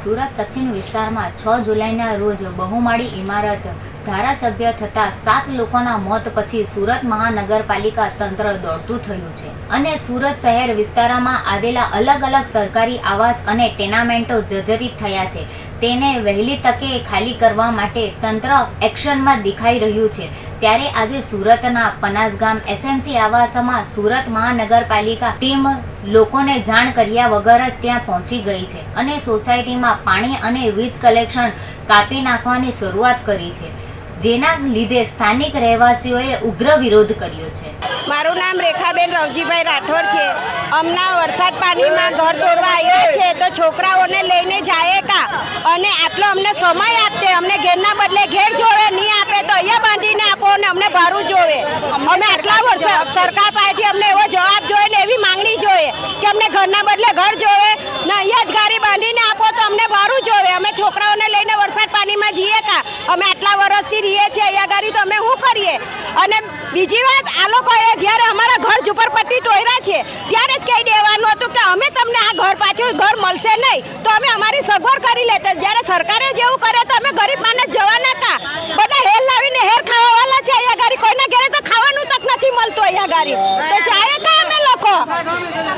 સુરત સચિન વિસ્તારમાં છ જુલાઈના રોજ બહુમાળી ઇમારત ધારાસભ્ય થતા સાત લોકોના મોત પછી સુરત મહાનગરપાલિકા તંત્ર દોડતું થયું છે. અને સુરત શહેર વિસ્તારમાં આવેલા અલગ અલગ સરકારી આવાસ અને ટેનામેન્ટો જર્જરિત થયા છે. તેને વહેલી તકે ખાલી કરવા માટે તંત્ર એક્શનમાં દેખાઈ રહ્યું છે. ત્યારે આજે સુરતના પનાસગામ એસએમસી આવાસમાં સુરત મહાનગરપાલિકા ટીમ લોકોને જાણ કર્યા વગર જ ત્યાં પહોંચી ગઈ છે અને સોસાયટીમાં પાણી અને વીજ કલેક્શન કાપી નાખવાની શરૂઆત કરી છે, જેના લીધે સ્થાનિક રહેવાસીઓએ ઉગ્ર વિરોધ કર્યો છે. મારું નામ રેખાબેન રવજીભાઈ રાઠોડ છે. હમણાં વરસાદ પાણીમાં ઘર દોરવા આવ્યા છે તો છોકરાઓને લઈને જાય કા? અને આટલો અમને સમય આપતે, અમને ઘેરના બદલે ઘેર જોવે, નહીં આપે તો અહીંયા આપો અને અમને ભાડું જોવે અમે આટલા વર્ષ સરકાર પાસેથી અમને એવો જવાબ જોઈએ ને એવી માંગણી જોઈએ કે અમને ઘરના બદલે ઘર જોવે. ને અહીંયા જ ગાડી બાંધીને આપો તો અમને ભાડું જોવે. અમે છોકરાઓને લઈને વરસાદ પાણીમાં જઈએ કા અમે આટલા વર્ષથી રહીએ છીએ અહીંયા ગાડી, તો અમે શું કરીએ? અને બીજી વાત, આ લોકોએ જ્યારે અમારા ઘર ઝુંપડપટ્ટી ટોયરા છે, ત્યારે જ કહી દેવાનું હતું કે અમે તમને આ ઘર પાછું ઘર મળશે નહીં. તો અમે અમારી સગવડ કરી લેતા. જ્યારે સરકારે જેવું કરે તો અમે ગરીબ માણસ જવાના ગાડી તો જાય કા અમે લોકો.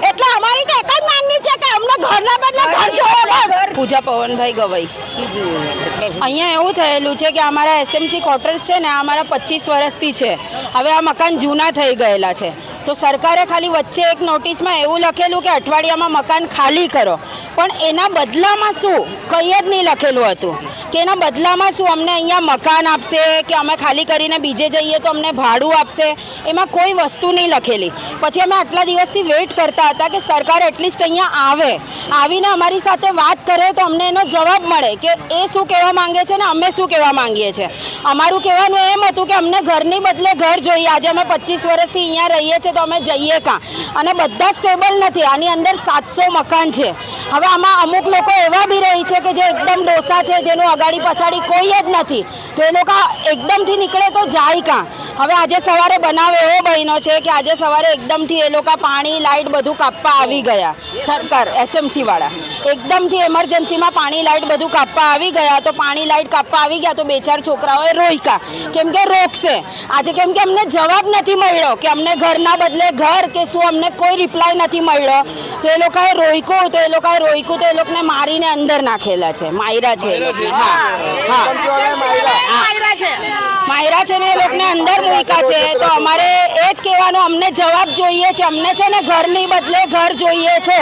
એટલે અમારી તો એક જ માંગણી છે કે અમને ઘરના બદલે ઘર જોવે બસ. પૂજા પવનભાઈ ગવાઈ. અહીંયા એવું થયેલું છે કે અમારા એસએમસી ક્વાર્ટર્સ છે ને અમારા પચીસ વર્ષથી છે. હવે આ મકાન જૂના થઈ ગયેલા છે. તો સરકારે ખાલી વચ્ચે એક નોટિસમાં એવું લખેલું કે અઠવાડિયામાં મકાન ખાલી કરો. પણ એના બદલામાં શું? કંઈ જ નહીં લખેલું હતું. કે એના બદલામાં શું? અમને અહીંયા મકાન આપશે કે અમે ખાલી કરીને બીજે જઈએ તો અમને ભાડું આપશે? એમાં કોઈ વસ્તુ નહીં લખેલી. પછી અમે આટલા દિવસથી વેઇટ કરતા હતા કે સરકાર એટલીસ્ટ અહીંયા આવે. આવીને અમારી સાથે વાત કરે તો અમને એનો જવાબ મળે કે એ શું કહેવા માંગે છે ને અમે શું કહેવા માંગીએ છીએ? અમારું કહેવાનું એમ હતું કે અમને ઘરની બદલે ઘર જોઈએ. આજે અમે પચીસ વર્ષથી અહીંયા રહીએ છીએ તો અમે જઈએ કાં? અને બધા સ્ટેબલ નથી, આની અંદર સાતસો મકાન છે. હવે આમાં અમુક લોકો એવા બી રહી છે કે જે એકદમ ડોસા છે, જેનું અગાડી પછાડી કોઈ જ નથી. તો એ લોકો એકદમથી નીકળે તો જાય કાં? હવે આજે સવારે બનાવ એવો બન્યો છે કે આજે સવારે એકદમથી એ લોકો પાણી લાઇટ બધું કાપવા આવી ગયા. સરકાર એસએમસી વાળા. એકદમથી એમરજન્સીમાં પાણી લાઇટ બધું કાપવા આવી ગયા. તો પાણી લાઇટ કાપવા આવી ગયા તો બે ચાર છોકરાઓએ રોક્યા. કેમ કે રોકશે. આજે કેમ કે અમને જવાબ નથી મળ્યો કે અમને ઘરના બદલે ઘર કે શું અમને કોઈ રિપ્લાય નથી મળ્યો. તો એ લોકોએ રોક્યું તો એ લોકોએ રોક્યું તો એ લોકોને મારીને અંદર નાખેલા છે. માયરા છે હા હા. માયરા છે ને એ લોકોને અંદર મૂક્યા છે, તો અમારે એ જ કહેવાનો અમને જવાબ જોઈએ છે. અમને છે ને ઘરની બદલે ઘર જોઈએ છે.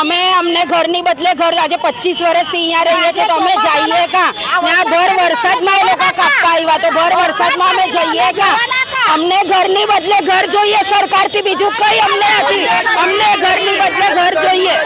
અમે અમને ઘરની બદલે ઘર આજે પચીસ વર્ષથી અહીંયા રહીએ છીએ, તો અમે જઈએ કાં ત્યાં ભર વરસાદમાં એ લોકો કાપવા આવ્યા તો ભર વરસાદમાં અમે જઈએ ક્યાં? અમને ઘરની બદલે ઘર જોઈએ, સરકારથી બીજું કઈ અમને નથી. અમને ઘરની બદલે ઘર જોઈએ.